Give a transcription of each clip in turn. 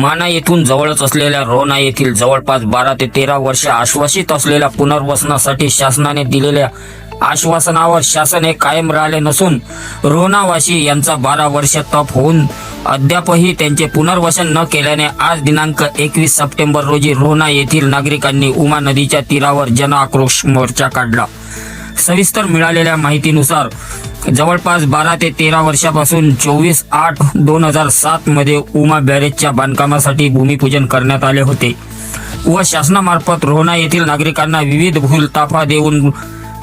माना येथून जवळच असलेल्या रोना येथील जवळपास बारा ते तेरा वर्ष आश्वासित असलेल्या पुनर्वसनासाठी शासनाने दिलेल्या आश्वासनावर शासन हे कायम राहिले नसून रोनावासी यांचा बारा वर्ष तप होऊन अद्यापही त्यांचे पुनर्वसन न केल्याने आज दिनांक एकवीस सप्टेंबर रोजी रोना येथील नागरिकांनी उमा नदीच्या तीरावर जन आक्रोश मोर्चा काढला. सविस्तर मिळालेल्या माहितीनुसार जवळपास बारा ते तेरा वर्षापासून चोवीस आठ दोन हजार सात मध्ये उमा बॅरेजच्या बांधकामासाठी भूमिपूजन करण्यात आले होते व शासनामार्फत रोहना येथील नागरिकांना विविध भूलताफा देऊन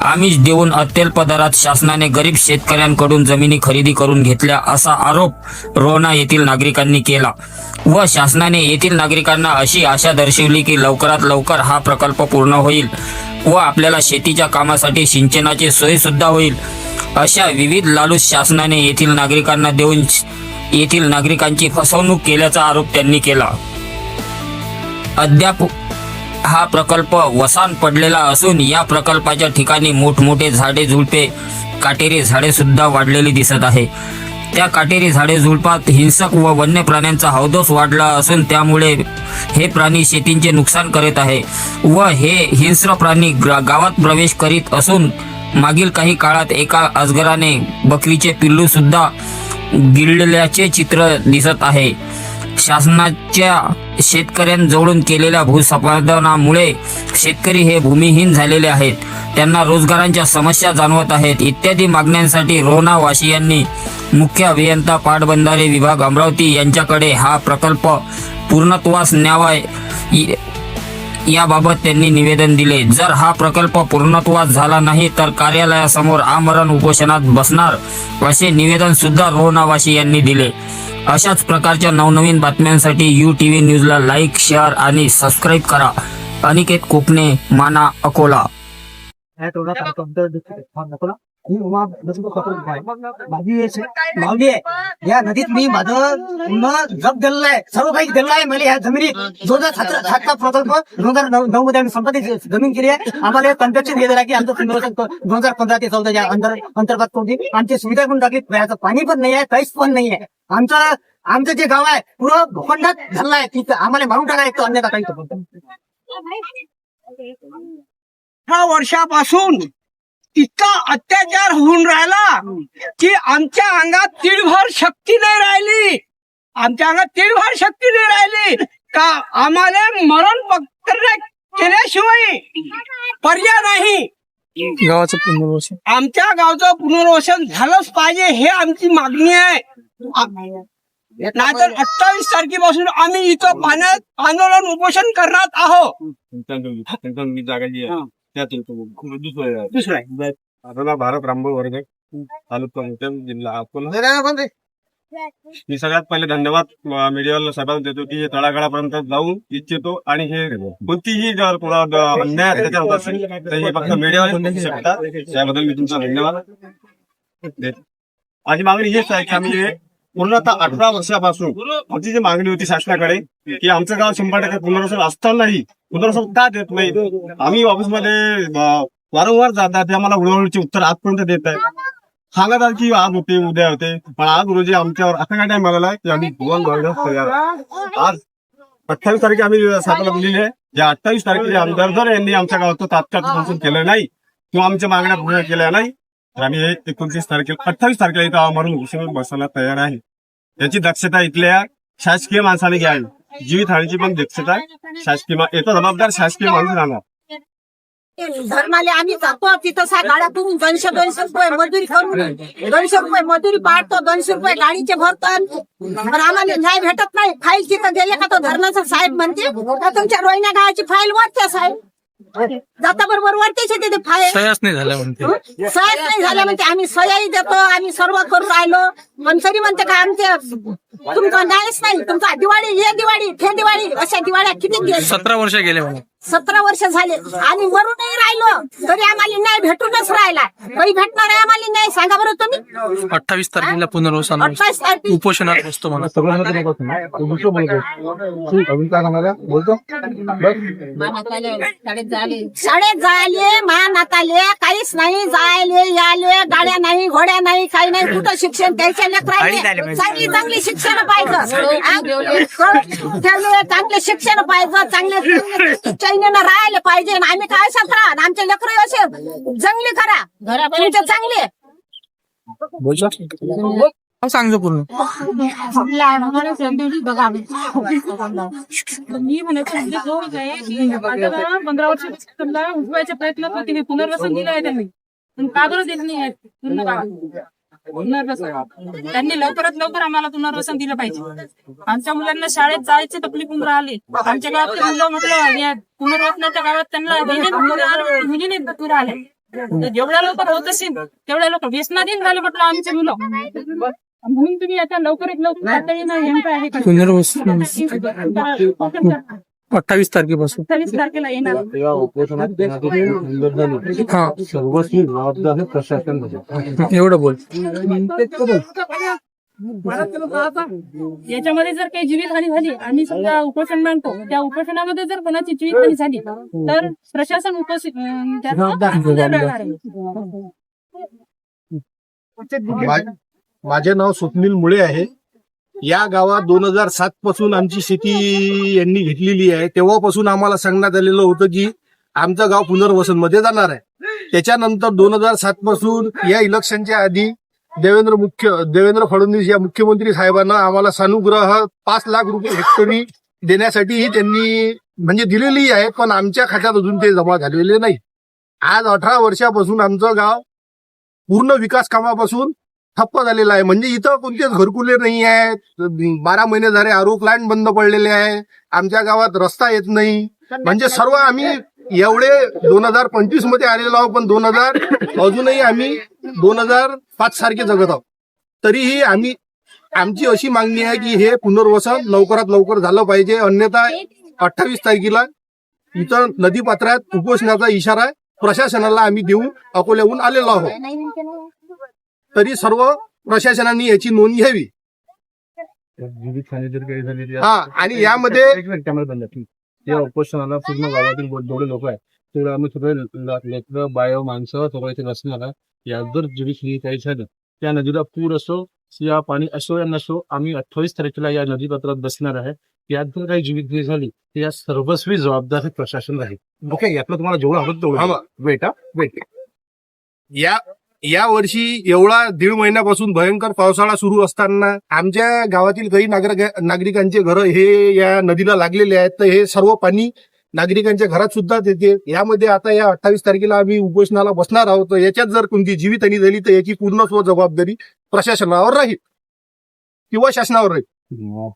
आमिष देऊन अत्यल्प दरात शासनाने गरीब शेतकऱ्यांकडून जमिनी खरेदी करून घेतल्या असा आरोप रोहना येथील नागरिकांनी केला व शासनाने येथील नागरिकांना अशी आशा दर्शवली की लवकरात लवकर हा प्रकल्प पूर्ण होईल. व आपल्याला शेतीच्या कामासाठी सिंचनाची सोय सुद्धा होईल अशा विविध लालूच शासनाने येथील नागरिकांना देऊन येथील नागरिकांची फसवणूक केल्याचा आरोप त्यांनी केला. अद्याप हा प्रकल्प वसान पडलेला असून या प्रकल्पाच्या ठिकाणी मोठमोठे झाडे झुडपे काटेरी झाडे सुद्धा वाढलेली दिसत आहे. त्या काटेरी झाडे झुडपात हिंसक व वन्य प्राण्यांचा हौदोस वाढला असून त्यामुळे हे प्राणी शेतींचे नुकसान करत आहे व हे हिंस्र प्राणी गावात प्रवेश करीत असून मागील काही काळात एका अजगराने बकरीचे पिल्लू सुद्धा गिळल्याचे चित्र दिसत आहे. शासनाच्या शेतकऱ्यांजवळून केलेल्या भूसंपादनामुळे शेतकरी हे भूमिहीन झालेले आहेत. त्यांना रोजगारांच्या समस्या जाणवत आहेत. इत्यादी मागण्यांसाठी रोहना यांनी मुख्य अभियंता पाटबंधारे विभाग अमरावती यांच्याकडे हा प्रकल्प पूर्णत्वास न्यावा याबाबत त्यांनी निवेदन दिले. जर हा प्रकल्प पूर्णत्वास झाला नाही तर कार्यालयासमोर आमरण उपोषणात बसणार असे निवेदन सुद्धा रोहनावासी यांनी दिले. अशाच प्रकारच्या नवनवीन बातम्यांसाठी यू टी व्ही न्यूजला लाईक शेअर आणि सबस्क्राईब करा. अनिकेत कोकणे माना अकोला. माऊली आहे. या नदीत मी माझं पूर्ण जप दिलेलं आहे सर्व काही दिलेलं आहे मला या जमिनी दोन हजार सतरा सातचा प्रकल्प दोन हजार नऊ नऊ मध्ये आम्ही संपादित जमीन केली आहे. आम्हाला कन्स्ट्रक्शन दिलेलं आहे की आमचं पुनर्वसन दोन हजार पंधरा ते चौदाच्या अंतर अंतर्गत कोणती? आमची सुविधा पण टाकली प्यायचं पाणी पण नाही आहे काहीच पण नाही आहे. आमचं आमचं जे गाव आहे पुरं भूखंडात झालं आहे तिथं आम्हाला मारून टाका एक अन्यथा काही अठरा वर्षापासून इतका अत्याचार होऊन राहिला की आमच्या अंगात तिळभर शक्ती नाही राहिली. आमच्या अंगात तिळभर शक्ती नाही राहिली. का आम्हाला मरण पत्र केल्याशिवाय पर्याय नाही. गावाचं पुनर्वसन. आमच्या गावचं पुनर्वसन झालंच पाहिजे हे आमची मागणी आहे. नाहीतर अठ्ठावीस तारखेपासून आम्ही इथं पाण्यात आंदोलन उपोषण करणार आहोत. मी जागा जी आहे त्यातून तो खूप दुसरं आहे. आपला भारत रामभाऊ वर्ग तालुका जिल्हा अकोला. मी सगळ्यात पहिले धन्यवाद अं, मीडियावाला साहेबांना देतो की हे तळागाळापर्यंत जाऊन इच्छितो आणि हे कोणतीही जर कोणा द- अन्याय त्याच्यावर असेल तर हे फक्त शकतात त्याबद्दल मी तुमचा धन्यवाद. देतो. माझी मागणी हेच आहे की आम्ही हे पूर्णतः अठरा वर्षापासून आमची जी मागणी होती शासनाकडे की आमचं गाव शंभर टक्के पुनर्वसन असतानाही पुनर्वसन का देत नाही? आम्ही ऑफिसमध्ये वारंवार जातात ते आम्हाला उडवडीचे उत्तर आजपर्यंत देत आहे सांगतात की आज होते उद्या होते पण आज रोजी आमच्यावर असा काय टाइम आलेला आहे की आम्ही वर्ग तयार. आज अठ्ठावीस तारखे आम्ही साहेबाला दिलेली आहे. या अठ्ठावीस तारखेचे आमदार जर यांनी आमच्या गावाचं तात्काळ केलं नाही किंवा आमच्या मागण्या पूर्ण केल्या नाही तर आम्ही एकोणतीस तारखेला अठ्ठावीस तारखेला इथं आमरण उपोषणावर बसायला तयार आहे. याची दक्षता इथल्या शासकीय माणसाने घ्यावी. जीवित हानीची पण दक्षता आहे शासकीय येतो याचा जबाबदार शासकीय माणूस राहणार. धर्माले आम्ही जातो तिथं सा गाड्यातून दोनशे दोनशे रुपये मजुरी करून दोनशे रुपये मजुरी पाडतो दोनशे रुपये गाडीचे भरतो. पण आम्हाला न्याय भेटत नाही. फाईल तिथं गेले का तो धर्माचा साहेब म्हणते का तुमच्या रोहिण्या गावाची फाईल वाटते साहेब? जाता बरोबर वरतेच येते ते फाईल सह्याच नाही झाल्या म्हणते. सहज नाही झाल्या म्हणजे आम्ही सह्याही देतो आम्ही सर्व करून राहिलो. पण तरी म्हणते का आमचे तुमचा न्यायच नाही. तुमचा दिवाळी हे दिवाळी ते दिवाळी अशा दिवाळ्या किती दिवस सतरा वर्ष गेले म्हणून. सतरा वर्ष झाले आणि मरूनही राहिलो. तरी आम्हाला न्याय भेटूनच राहिला कधी भेटणार आहे आम्हाला न्याय सांगा बरं तुम्ही. अठ्ठावीस तारखेला पुनर्वसन अठ्ठावीस तारखे उपोषणात बसतो मला. शाळेत जायले. मा नाताले काहीच नाही. जायले याले गाड्या नाही घोड्या नाही काही नाही. कुठं शिक्षण द्यायच्या लेकराले चांगली चांगली शिक्षण पाहिजे. चांगले शिक्षण पाहिजे. चांगले चैनीनं राहायला पाहिजे. आणि आम्ही काय राहत? आमचे लेकर असे जंगली करा तुमचे चांगले. हो, सांगतो पूर्ण. मी म्हणत पंधरा वर्ष उठवायचे प्रयत्न पुनर्वसन दिलं आहे त्यांनी. पण का बरं दिलं नाही गावात? त्यांनी लवकरात लवकर आम्हाला पुनर्वसन दिलं पाहिजे. आमच्या मुलांना शाळेत जायचे तकलीफ राहिले आमच्या गावातले मुलं म्हटलं पुनर्वसनाच्या गावात त्यांना तर जेवढ्या लवकर होत असेल तेवढ्या लवकर. व्यसनाधीन झाले म्हटलं आमचे मुलं. म्हणून तुम्ही आता लवकरात लवकर तातडीनं? पुनर्वसन. अठ्ठावीस तारखेपासून. तारखेला येणार. हा. एवढं बोल. याच्यामध्ये जर काही जीवितहानी झाली आम्ही समजा उपोषण मांडतो त्या उपोषणामध्ये जर कोणाची जीवितहानी झाली तर प्रशासन. मा- माझे नाव स्वप्नील मुळे आहे. या गावात दोन हजार सात पासून आमची शेती यांनी घेतलेली आहे. तेव्हापासून आम्हाला सांगण्यात आलेलं होतं की आमचं गाव पुनर्वसनमध्ये जाणार आहे. त्याच्यानंतर दोन हजार सात पासून या इलेक्शनच्या आधी देवेंद्र मुख्य देवेंद्र फडणवीस या मुख्यमंत्री साहेबांना आम्हाला सानुग्रह पाच लाख रुपये हेक्टरी देण्यासाठीही त्यांनी म्हणजे दिलेली आहे पण आमच्या खात्यात अजून ते जमा झालेले नाही. आज अठरा वर्षापासून आमचं गाव पूर्ण विकास कामापासून ठप्प झालेला आहे. म्हणजे इथं कोणतेच घरकुले नाही आहेत. बारा महिने झाले आरो प्लांट बंद पडलेले आहे. आमच्या गावात रस्ता येत नाही. म्हणजे सर्व आम्ही एवढे दोन हजार पंचवीसमध्ये आलेलो आहोत पण दोन हजार अजूनही आम्ही दोन हजार पाच सारखे जगत आहोत. तरीही आम्ही आमची अशी मागणी आहे की हे पुनर्वसन लवकरात लवकर झालं पाहिजे. अन्यथा अठ्ठावीस तारखेला इथं नदीपात्रात उपोषणाचा इशारा प्रशासनाला आम्ही देऊन अकोल्याहून आलेलो आहोत. तरी सर्व प्रशासनाने याची नोंद घ्यावी. जीवितहानी हा आणि यामध्ये. या उपोषणाला पूर्ण गावातील जेवढे लोक आहेत तेवढे आम्ही सगळे लेकर बाय माणसं सगळं इथे बसणार आहे. या जर जीवित काही झालं त्या नदीला पूर असो या पाणी असो या नसो आम्ही अठ्ठावीस तारखेला या नदीपात्रात बसणार आहे. यात जर काही जीवित झाली तर या सर्वस्वी जबाबदार प्रशासन राहील. ओके यातलं तुम्हाला जेवढं आवडतं तेवढं. वेट हा. वेट या या वर्षी एवढा दीड महिन्यापासून भयंकर पावसाळा सुरू असताना आमच्या गावातील काही नागरिक नागरिकांचे घर हे या नदीला लागलेले आहेत. तर हे सर्व पाणी नागरिकांच्या घरात सुद्धा येते यामध्ये आता या अठ्ठावीस तारखेला आम्ही उपोषणाला बसणार आहोत. तर याच्यात जर कोणती जीवितहानी झाली तर याची पूर्ण स्व जबाबदारी प्रशासनावर राहील किंवा शासनावर राहील.